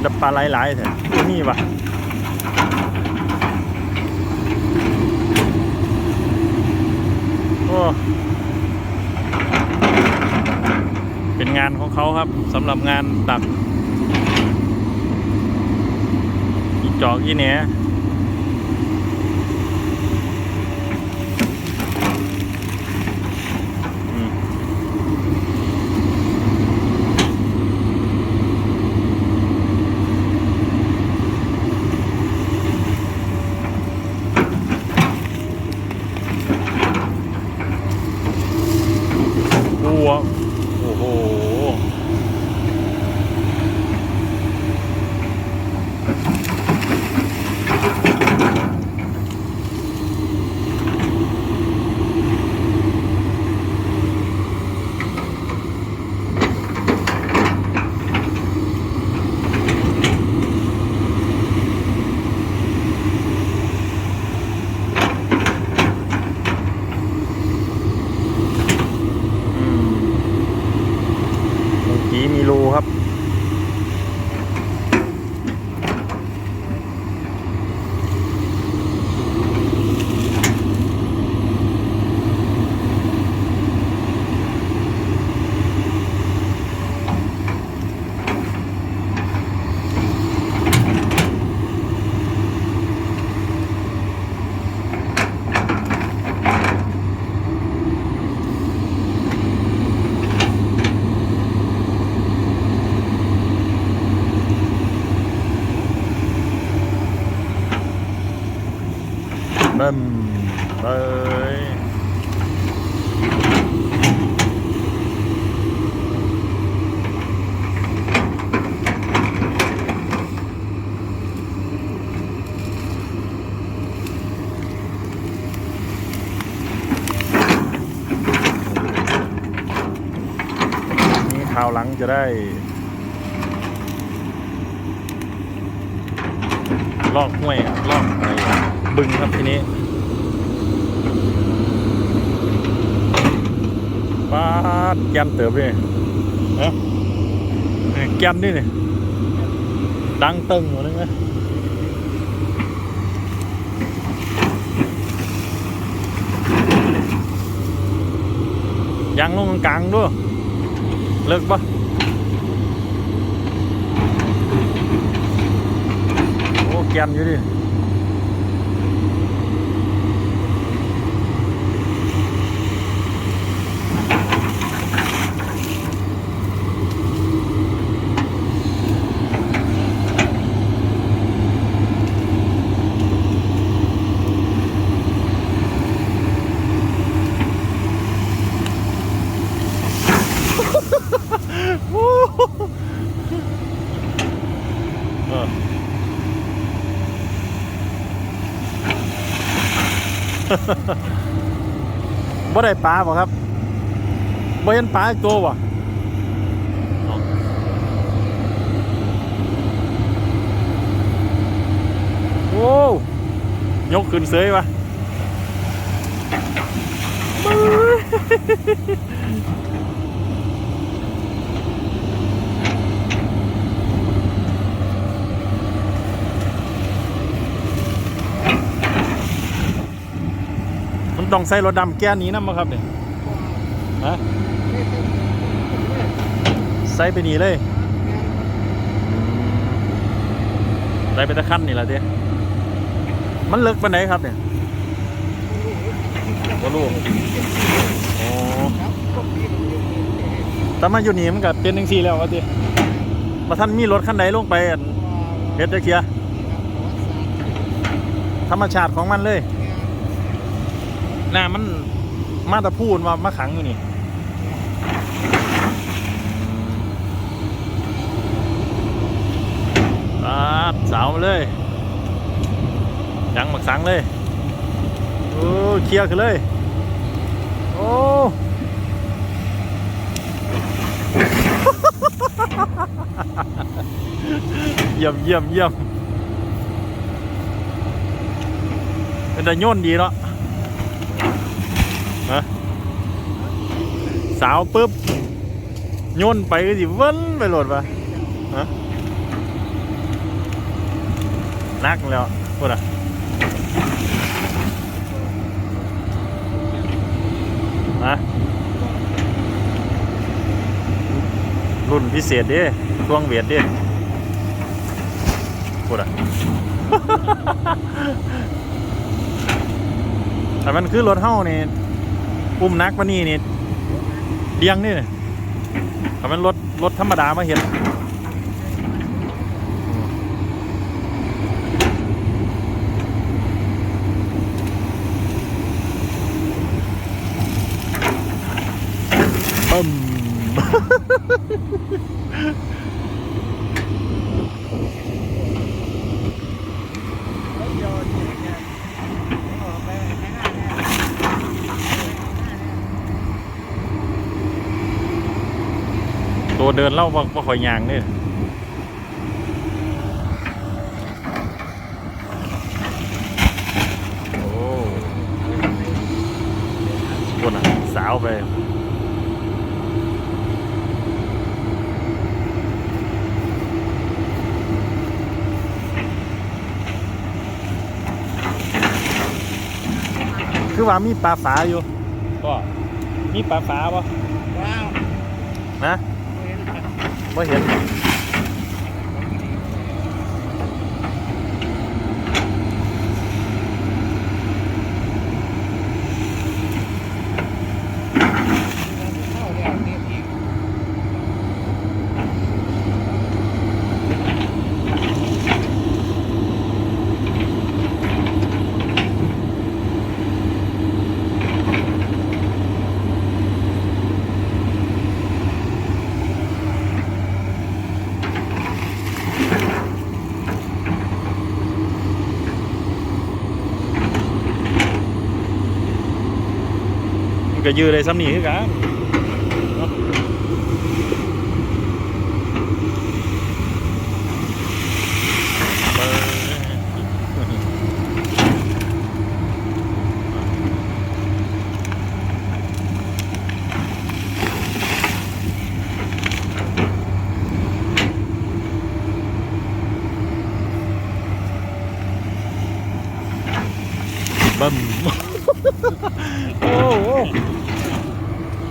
เป็นต่ปลาหลายๆเถอะนี่วะโอ้เป็นงานของเขาครับสำหรับงานตักอีจอกอีเนี้ยอืม วัวโอ้โห อืมเมื่อกี้มีรูครับ เบิ่มเอ้ยนี่ข่าวหลังจะได้ลอกห้วยลอกอะไร บึงครับทีนี้ป้าดแก้มเติบเลยเนะแก้มนี่นี่ดังตึงหมดเลยนะยังลงกลางด้วยเลิกปะโอ้แกนอยู่ดิ บ่ได้ปลาบ่ครับบ่เห็นปลาอีกตัวบ่โอ้ยกขึ้นเสยวะ ต้องใส่รถดำแก้นี้นำบ่ครับเนี่ยฮะใส่ไปนี่เลยใส่ไปตะขั้นนี่ล่ะเด้มันเลิกปานไหนครับเนี่ยบ่รู้อ๋อแต่มาอยู่นี่มันก็เป็นจังซี่แล้วว่าติบ่ทันมีรถคันใดลงไปอั่นเฮ็ดจักเที่ยธรรมชาติของมันเลย น้ามันมาตะพูนมามาขังอยู่นี่ปาดสาวมาเลยยังหมักสังเลยโอ้เคลียร์กันเลย โอ้เยี่ยมเยี่ยมเยี่ยมเป็นแต่โยนดีเนาะะสาวปุ๊บโยนไปก็สิเว้นไปโหลดปะฮะนักแล้วพูดอะนะรุ่นพิเศษด้ช่วงเวียดด้พูดอะแต่มันคือรถเฮ้านี่ ปุ่มนักมานี่นี่เดียงนี่แต่มันรถรถธรรมดามาเห็นปึ้ม เดินเล่าว่าว่าคอยยางเนี่ยโอ้คนอะ สาวไปคือว่ามีปลาฝาอยู่ก็มีปลาฝาปะว้าวนะ เห็นครับ ไม่เห็น เข้าแล้วเรียบอีก มัน ก็ยืดเลยซ้ำนี่คือกันเนาะเปิดบึ้ม โอ้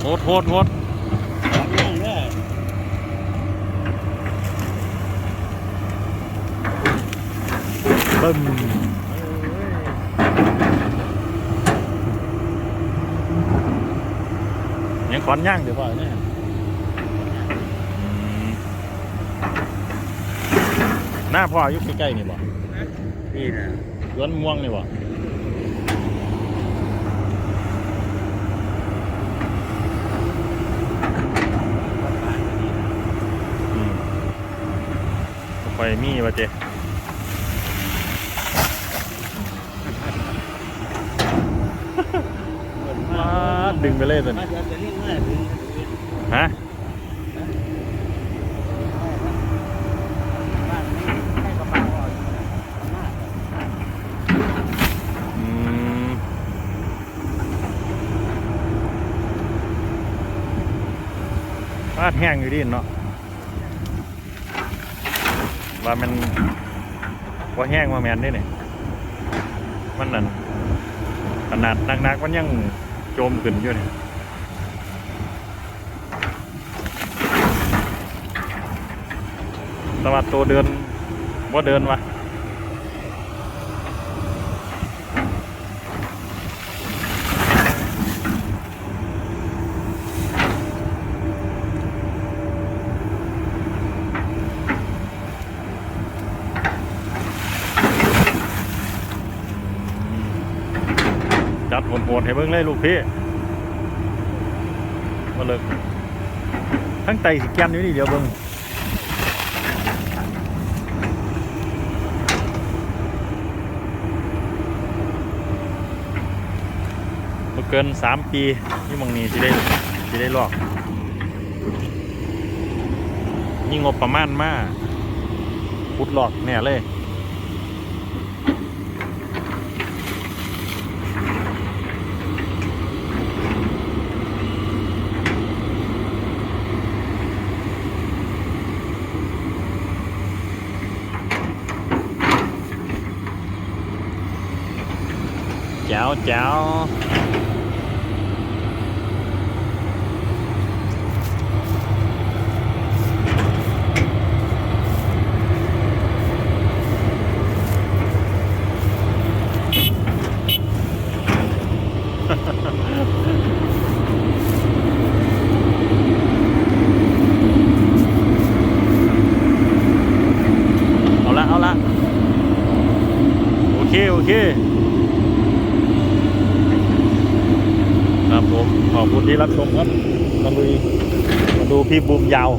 โหโห ดโหดโหดสองอย่างเด้อบึ้มยังขอนย่างเดี๋ยวพ่อเนี่ยอืมหน้าพ่ออยู่ใกล้ๆนี่บ่นี่นะย้อนม่วงนี่บ่ ไฟมีวะเจมาดึงไปเลยสิมาเดี๋ยวจะเรียกว่าถึงฮะบ้านไม่ให้กระเป๋าอ่อนมากอืมฟาดแห้งอยู่ดิเนาะ ว่ามันว่าแห้งว่าแมนได้เนี่ยมันนั่นขนาดนักๆมันยังโจมขึ้นอยู่เนี่ยตว่าตัวเดินว่าเดินวะ จัดโหดๆให้เบิ่งเลยลูกพี่มาเลยทั้งไตสิแกนอยู่นี่เดี๋ยวเบิ่งบ่เกินสามปีที่มองนี้สิได้สิได้ลอกนี่งบประมาณมากพุดหลอกแน่เลย แจ๋วเอาละเอาละโอเค โอเค ครับผม ขอบคุณ ที่รับชมครับมาลุยมาดูพี่บูมยาว